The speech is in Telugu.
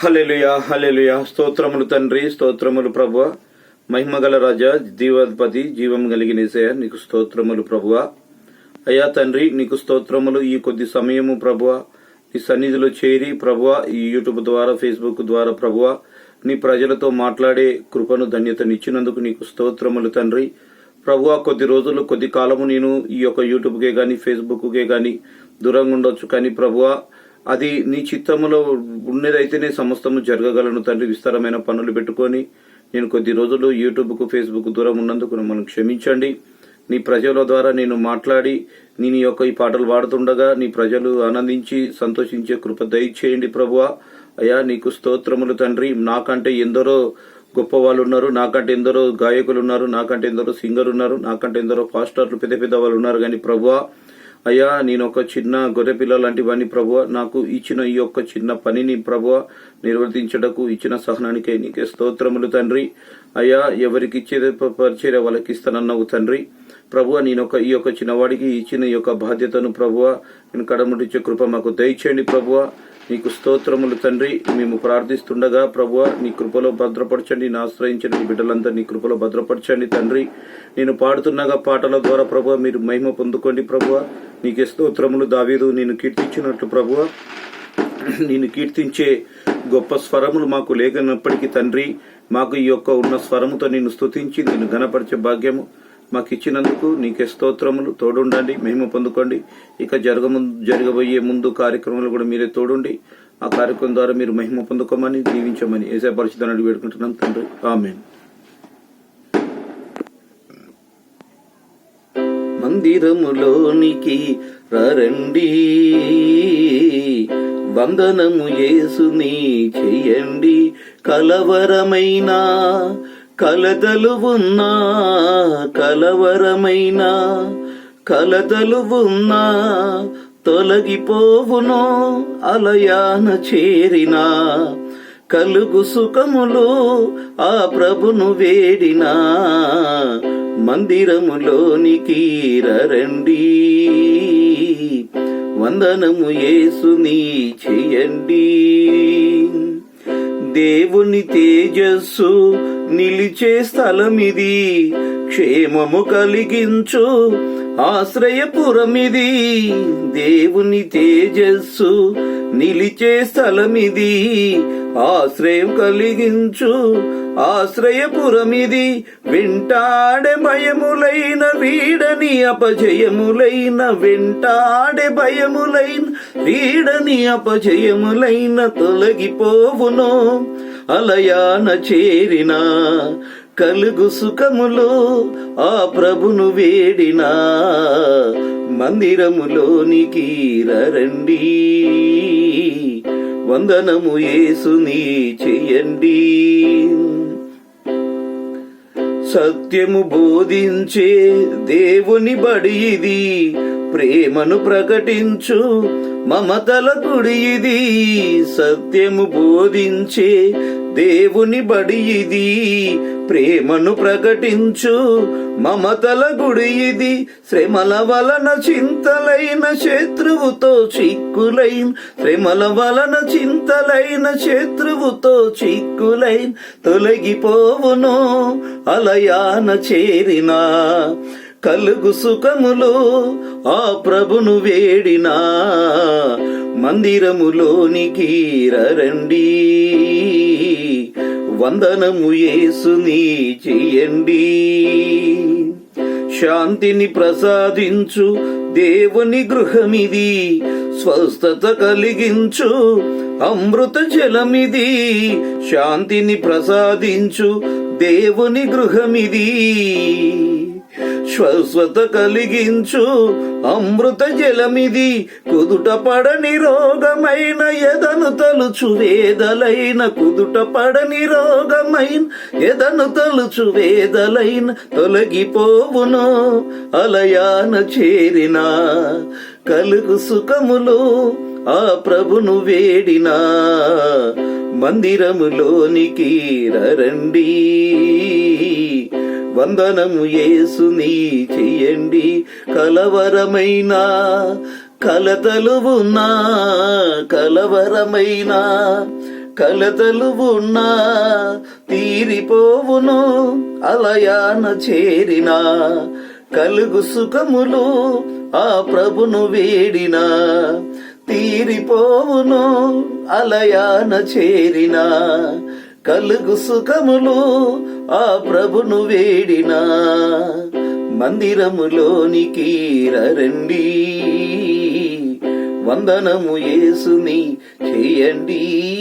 హలెలుయా హలెలుయా స్తోత్రములు తండ్రి స్తోత్రములు ప్రభువ. మహిమగల రాజా జీవాధిపతి జీవం కలిగిన యేసయ్య నీకు స్తోత్రములు ప్రభువ. అయ్యా తండ్రి నీకు స్తోత్రములు ఈ కొద్ది సమయము ప్రభువ. నీ సన్నిధిలో చేరి ప్రభువ ఈ యూట్యూబ్ ద్వారా ఫేస్బుక్ ద్వారా ప్రభువ నీ ప్రజలతో మాట్లాడే కృపను ధన్యతనిచ్చినందుకు నీకు స్తోత్రములు తండ్రి. ప్రభువ కొద్ది రోజులు కొద్ది కాలము నేను ఈ యొక్క యూట్యూబ్కే గాని ఫేస్బుక్కే గాని దూరంగా ఉండొచ్చు కానీ ప్రభువ అది నీ చిత్తములో ఉన్నదైతేనే సమస్తము జరగగలను తండ్రి. విస్తారమైన పనులు పెట్టుకొని నేను కొద్ది రోజులు యూట్యూబ్కు ఫేస్బుక్ దూరం ఉన్నందుకు మనం క్షమించండి. నీ ప్రజల ద్వారా నేను మాట్లాడి నేను నీ యొక్క ఈ పాటలు పాడుతుండగా నీ ప్రజలు ఆనందించి సంతోషించే కృప దయచేయండి ప్రభువా. అయ్యా నీకు స్తోత్రములు తండ్రి. నాకంటే ఎందరో గొప్ప వాళ్ళు ఉన్నారు నాకంటే ఎందరో గాయకులు ఉన్నారు నాకంటే ఎందరో సింగర్ ఉన్నారు నాకంటే ఎందరో పాస్టర్లు పెద్ద పెద్ద వాళ్ళు ఉన్నారు కానీ ప్రభువా అయ్యా నేను ఒక చిన్న గొర్రె పిల్ల లాంటివన్నీ ప్రభువ. నాకు ఇచ్చిన ఈ యొక్క చిన్న పనిని ప్రభువ నిర్వర్తించటకు ఇచ్చిన సహనానికే నీకే స్తోత్రములు తండ్రి. అయ్యా ఎవరికి ఇచ్చేది పరిచర్య వాళ్ళకి ఇస్తానన్నావు తండ్రి. ప్రభువ నేను ఒక ఈ యొక్క చిన్నవాడికి ఇచ్చిన ఈ యొక్క బాధ్యతను ప్రభువ నేను కడముటిచ్చే కృప మాకు దయచేయండి ప్రభువ. నీకు స్తోత్రములు తండ్రి. మేము ప్రార్థిస్తుండగా ప్రభువ నీ కృపలో భద్రపరచండి. ఆశ్రయించిన నీ బిడ్డలంతా నీ కృపలో భద్రపరచండి తండ్రి. నేను పాడుతున్నగా పాటల ద్వారా ప్రభువ మీరు మహిమ పొందుకోండి ప్రభువ. నీకే స్తోత్రములు దావీదు. నేను కీర్తించినట్లు ప్రభువ. నేను కీర్తించే గొప్ప స్వరములు మాకు లేకున్నప్పటికీ తండ్రి మాకు ఈ యొక్క ఉన్న స్వరముతో నేను స్తుతించి నేను ఘనపరిచే భాగ్యము. మాకు ఇచ్చినందుకు నీకే స్తోత్రములు. తోడుండండి మహిమ పొందుకోండి. ఇక జరగ జరగబోయే ముందు కార్యక్రమాలు కూడా మీరే తోడుండి. ఆ కార్యక్రమం ద్వారా మీరు మహిమ పొందుకోమని దీవించమని ఏసే పరిస్థితులను వేడుకుంటున్నాం తండ్రి. ఆమె మందిరములోనికి రండి వందనము యేసుని చెయ్యండి కలవరమైన కలతలు ఉన్నా కలవరమైన కలతలు ఉన్నా తొలగిపోవును అలయాన చేరినా. కలుగు సుఖములు ఆ ప్రభును వేడినా. మందిరములోనికి రండి వందనము యేసుని చేయండి. దేవుని తేజస్సు నిలిచే స్థలమిది. క్షేమము కలిగించు ఆశ్రయపురమిది. దేవుని తేజస్సు నిలిచే స్థలమిది. ఆశ్రయం కలిగించు ఆశ్రయపురమిది. వెంటాడే భయములైన వీడని అపజయములైన వెంటాడే భయములైన వీడని అపజయములైన తొలగిపోవునో. అలయాన చేరిన కలుగు సుఖములు ఆ ప్రభును వేడినా మందిరములోనికి రండి. వందనము యేసుని చెయ్యండి సత్యము బోధించే దేవుని బడి ఇది. ప్రేమను ప్రకటించు. మమతల గుడి ఇది సత్యము బోధించే దేవుని బడి ఇది. ప్రేమను ప్రకటించు. మమతల గుడి ఇది శ్రమల వలన చింతలైన శత్రువుతో చిక్కులైన్. శ్రమల వలన చింతలైన శత్రువుతో చిక్కులైన్. తొలగిపోవును అలయాన చేరినా. కలుగు సుఖములు ఆ ప్రభును వేడినా మందిరములోనికి రండి. వందనము యేసుని చెయ్యండి. శాంతిని ప్రసాదించు దేవుని గృహమిది స్వస్థత కలిగించు అమృత జలమిది శాంతిని ప్రసాదించు దేవుని గృహమిది. శ్వశ్వత కలిగించు అమృత జలమిది కుదుట పడని రోగమైన ఎదను తలుచు వేదలైన. కుదుట పడని రోగమైన ఎదను తలుచు వేదలైన. తొలగిపోవును అలయాన చేరిన. కలుగు సుఖములు ఆ ప్రభును వేడినా. మందిరములోనికి రండి. వందనము యేసుని చెయ్యండి. కలవరమైన కలతలు ఉన్నా కలవరమైన కలతలు ఉన్నా తీరిపోవును అలయాన చేరిన. కలుగు సుఖములు ఆ ప్రభును వేడిన. తీరిపోవును అలయాన చేరినా. కలుగు సుఖములు ఆ ప్రభును వేడినా మందిరములోనికి రండి. వందనము యేసుని చేయండి.